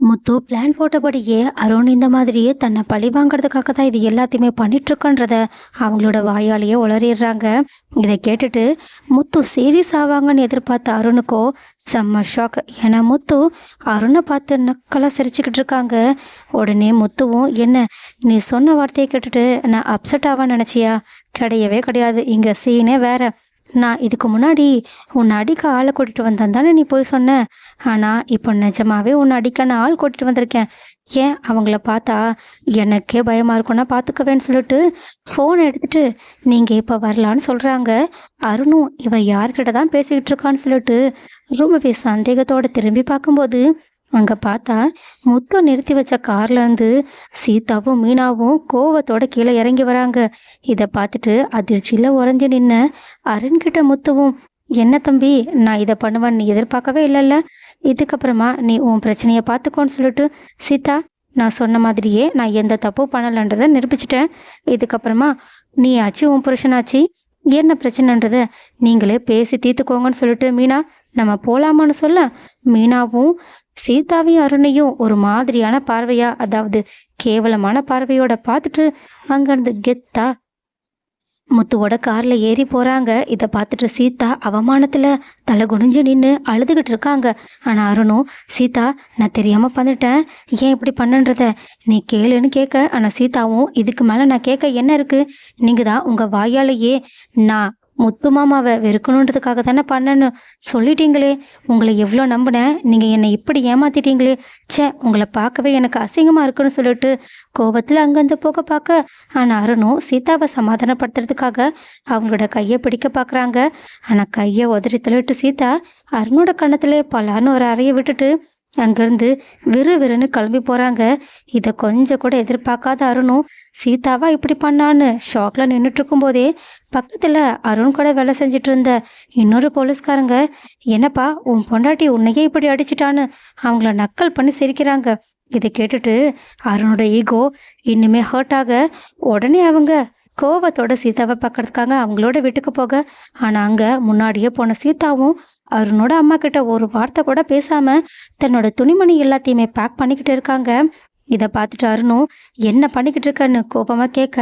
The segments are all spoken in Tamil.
முத்து பிளான் போட்டபடியே அருண் இந்த மாதிரியே தன்னை பழி வாங்குறதுக்காக தான் இது எல்லாத்தையுமே பண்ணிட்டு இருக்கன்றத அவங்களோட வாயாலேயே உளறிடுறாங்க. இதை கேட்டுட்டு முத்து சீரியஸ் ஆவாங்கன்னு எதிர்பார்த்த அருணுக்கோ செம்ம ஷாக் ஏன்னா முத்து அருணை பார்த்து நக்கலாக சிரிச்சுக்கிட்டு இருக்காங்க. உடனே முத்துவும் என்ன நீ சொன்ன வார்த்தையை கேட்டுட்டு நான் அப்செட் ஆவான்னு நினச்சியா? கிடையவே கிடையாது. இங்கே சீனே வேற. நான் இதுக்கு முன்னாடி உன்னை அடிக்க ஆளை கூட்டிட்டு வந்தேன் தானே நீ போய் சொன்ன? ஆனால் இப்போ நிஜமாவே உன்னை அடிக்க நான் ஆள் கூட்டிட்டு வந்திருக்கேன். ஏன் அவங்கள பார்த்தா எனக்கே பயமாக இருக்கும்னா பார்த்துக்கவேன்னு சொல்லிட்டு ஃபோன் எடுத்துட்டு நீங்கள் இப்போ வரலான்னு சொல்கிறாங்க அருணும் இவன் யார்கிட்ட தான் பேசிக்கிட்டு இருக்கான்னு சொல்லிட்டு ரொம்பவே சந்தேகத்தோட திரும்பி பார்க்கும்போது அங்கே பார்த்தா முத்து நிறுத்தி வச்ச கார்லேருந்து சீதாவும் மீனாவும் கோவத்தோட கீழே இறங்கி வராங்க. இதை பார்த்துட்டு அதிர்ச்சியில் உறைஞ்சி நின்ன அருண்கிட்ட முத்துவும் என்ன தம்பி நான் இதை பண்ணுவேன்னு நீ எதிர்பார்க்கவே இல்லைல்ல? இதுக்கப்புறமா நீ உன் பிரச்சனையை பார்த்துக்கோன்னு சொல்லிட்டு சீதா நான் சொன்ன மாதிரியே நான் எந்த தப்பும் பண்ணலன்றதை நிரூபிச்சிட்டேன். இதுக்கப்புறமா நீ ஆச்சு உன் புருஷனாச்சு. என்ன பிரச்சனைன்றத நீங்களே பேசி தீர்த்துக்கோங்கன்னு சொல்லிட்டு மீனா நம்ம போகலாமான்னு சொல்ல? மீனாவும் சீதாவையும் அருணையும் ஒரு மாதிரியான பார்வையா அதாவது கேவலமான பார்வையோட பார்த்துட்டு அங்கேருந்து கெத்தா முத்துவோட கார்ல ஏறி போறாங்க. இதை பார்த்துட்டு சீதா அவமானத்துல தலை குனிஞ்சு நின்று அழுதுகிட்டு இருக்காங்க. ஆனா அருணும் சீதா நான் தெரியாம பண்ணிட்டேன். ஏன் இப்படி பண்ணுன்றத நீ கேளுன்னு கேட்க ஆனா சீதாவும் இதுக்கு மேல நான் கேட்க என்ன இருக்கு? நீங்க தான் உங்க வாயாலேயே நான் முத்து மாமாவை வெறுக்கணுன்றதுக்காக தானே பண்ணணும் சொல்லிட்டீங்களே. உங்களை எவ்வளோ நம்பினேன். நீங்கள் என்னை இப்படி ஏமாத்திட்டீங்களே. ச்சே உங்களை பார்க்கவே எனக்கு அசிங்கமாக இருக்குன்னு சொல்லிட்டு கோவத்தில் அங்கேருந்து போக பார்க்க. ஆனால் அருணும் சீதாவை சமாதானப்படுத்துறதுக்காக அவங்களோட கையை பிடிக்க பார்க்குறாங்க. ஆனால் கையை உதறி தள்ளிட்டு சீதா அருணோட கன்னத்திலே பலான்னு ஒரு அறையை விட்டுட்டு அங்கேருந்து விறு விறுன்னு கிளம்பி போகிறாங்க இதை கொஞ்சம் கூட எதிர்பார்க்காத அருணும் சீதாவா இப்படி பண்ணான்னு? ஷாக்கில் நின்றுட்டு இருக்கும்போதே பக்கத்தில் அருண் கூட வேலை செஞ்சுட்டு இருந்த இன்னொரு போலீஸ்காரங்க என்னப்பா உன் பொண்டாட்டி உன்னையே இப்படி அடிச்சிட்டான்னு அவங்கள நக்கல் பண்ணி சிரிக்கிறாங்க. இதை கேட்டுட்டு அருணோட ஈகோ இன்னுமே ஹர்ட் ஆக உடனே அவங்க கோவத்தோட சீதாவை பார்க்கறதுக்காக அவங்களோட வீட்டுக்கு போக. ஆனால் அங்கே முன்னாடியே போன சீதாவும் அருணோட அம்மா கிட்ட ஒரு வார்த்தை கூட பேசாம தன்னோட துணிமணி எல்லாத்தையுமே பேக் பண்ணிக்கிட்டு இருக்காங்க. இதை பார்த்துட்டு அருணும் என்ன பண்ணிக்கிட்டு இருக்கன்னு கோபமாக கேட்க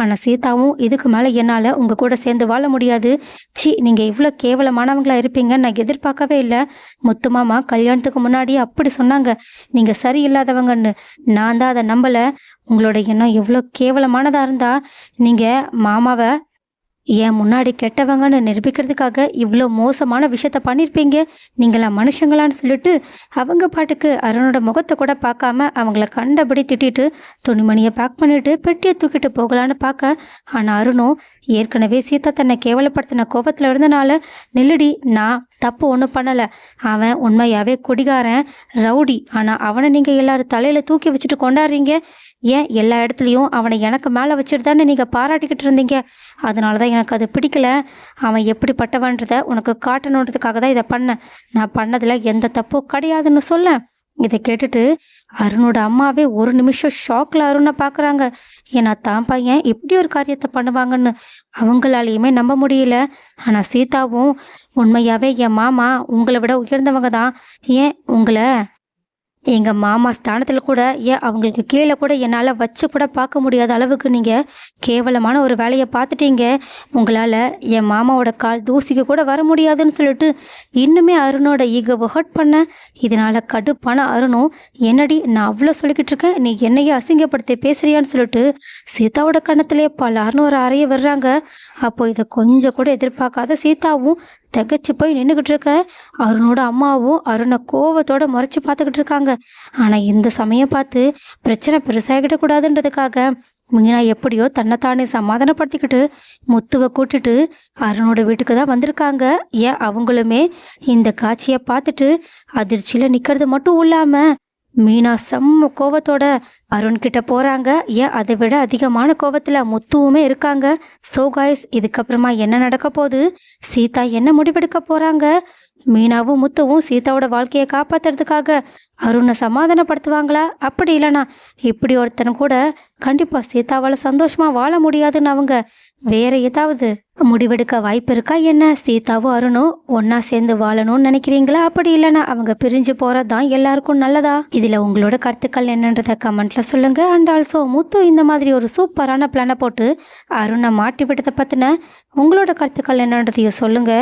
ஆனால் சீதாவும் இதுக்கு மேலே என்னால் உங்கள் கூட சேர்ந்து வாழ முடியாது. சி நீங்கள் இவ்வளோ கேவலமானவங்களாக இருப்பீங்கன்னு நான் எதிர்பார்க்கவே இல்லை. முத்து மாமா கல்யாணத்துக்கு முன்னாடி அப்படி சொன்னாங்க. நீங்கள் சரியில்லாதவங்கன்னு. நான் தான் அதை நம்பலை. உங்களோட எண்ணம் எவ்வளோ கேவலமானதாக இருந்தால் நீங்கள் மாமாவை என் முன்னாடி கெட்டவங்கன்னு நிரூபிக்கிறதுக்காக இவ்வளோ மோசமான விஷயத்த பண்ணியிருப்பீங்க நீங்களா மனுஷங்களான்னு சொல்லிட்டு அவங்க பாட்டுக்கு அருணோட முகத்தை கூட பார்க்காம அவங்கள கண்டபடி திட்டிட்டு துணிமணியை பேக் பண்ணிட்டு பெட்டியை தூக்கிட்டு போகலான்னு பார்க்க. ஆனால் அருணும் ஏற்கனவே சீதா தன்னை கேவலப்படுத்தின கோபத்தில் இருந்தனால நில்லுடி நான் தப்பு ஒன்றும் பண்ணலை. அவன் உண்மையாகவே குடிகாரன் ரவுடி. ஆனால் அவனை நீங்கள் எல்லாரும் தலையில் தூக்கி வச்சுட்டு கொண்டாடுறீங்க. ஏன் எல்லா இடத்துலையும் அவனை எனக்கு மேலே வச்சுட்டு தானே நீங்கள் பாராட்டிக்கிட்டு இருந்தீங்க? அதனால தான் எனக்கு அது பிடிக்கல. அவன் எப்படிப்பட்டவன்றதை உனக்கு காட்டணுன்றதுக்காக தான் இதை பண்ணேன். நான் பண்ணதில் எந்த தப்பும் கிடையாதுன்னு சொல்ல இதை கேட்டுட்டு அருணோட அம்மாவே ஒரு நிமிஷம் ஷாக்கில் அருணை பார்க்குறாங்க ஏன்னா தான் பையன் இப்படி ஒரு காரியத்தை பண்ணுவாங்கன்னு அவங்களாலையுமே நம்ப முடியல. ஆனால் சீதாவும் உண்மையாகவே என் மாமா உங்களை விட உயர்ந்தவங்க தான். ஏன் உங்களை எங்கள் மாமா ஸ்தானத்தில் கூட ஏன் அவங்களுக்கு கீழே கூட என்னால் வச்சு கூட பார்க்க முடியாத அளவுக்கு நீங்கள் கேவலமான ஒரு வேலையை பார்த்துட்டீங்க. உங்களால் என் மாமாவோட கால் தூசிக்கு கூட வர முடியாதுன்னு சொல்லிட்டு இன்னுமே அருணோட ஈகோவை ஹர்ட் பண்ண இதனால் கடுப்பான அருணும் என்னடி நான் அவ்வளோ சொல்லிக்கிட்டு இருக்கேன் நீ என்னையே அசிங்கப்படுத்தி பேசுறியான்னு சொல்லிட்டு சீதாவோட கணத்திலே பலார்னு ஒரு அறைய வர்றாங்க அப்போ இதை கொஞ்சம் கூட எதிர்பார்க்காத சீதாவும் திகச்சு போய் நின்றுக்கிட்டு இருக்க. அருணோட அம்மாவும் அருணை கோவத்தோட முறைச்சி பார்த்துக்கிட்டு இருக்காங்க. ஆனால் இந்த சமயம் பார்த்து பிரச்சனை பெருசாகிடக்கூடாதுன்றதுக்காக மீனா எப்படியோ தன்னைத்தானே சமாதானப்படுத்திக்கிட்டு முத்துவை கூட்டிட்டு அருணோட வீட்டுக்கு தான் வந்திருக்காங்க. ஏன் அவங்களுமே இந்த காட்சியை பார்த்துட்டு அதிர்ச்சியில் நிற்கிறது மட்டும் இல்லாமல் மீனா செம்ம கோவத்தோட அருண்கிட்ட போகிறாங்க போறாங்க. ஏன் அதை விட அதிகமான கோவத்துல முத்துவுமே இருக்காங்க. சோ காய்ஸ் இதுக்கப்புறமா என்ன நடக்க போகுது? சீதா என்ன முடிவெடுக்க போறாங்க? மீனாவும் முத்துவும் சீதாவோட வாழ்க்கையை காப்பாத்துறதுக்காக அருணை சமாதானப்படுத்துவாங்களா? அப்படி இல்லைனா இப்படி ஒருத்தன் கூட கண்டிப்பா சீதாவால் சந்தோஷமா வாழ முடியாதுன்னு அவங்க வேற ஏதாவது முடிவெடுக்க வாய்ப்பு இருக்கா என்ன? சீதாவும் அருணும் ஒன்னா சேர்ந்து வாழணும்னு நினைக்கிறீங்களா? அப்படி இல்லைனா அவங்க பிரிஞ்சு போறதுதான் எல்லாருக்கும் நல்லதா? இதுல உங்களோட கருத்துக்கள் என்னன்றத கமெண்ட்ல சொல்லுங்க. அண்ட் ஆல்சோ முத்து இந்த மாதிரி ஒரு சூப்பரான பிளானை போட்டு அருணை மாட்டி விட்டதை பத்தின உங்களோட கருத்துக்கள் என்னன்றதையும் சொல்லுங்க.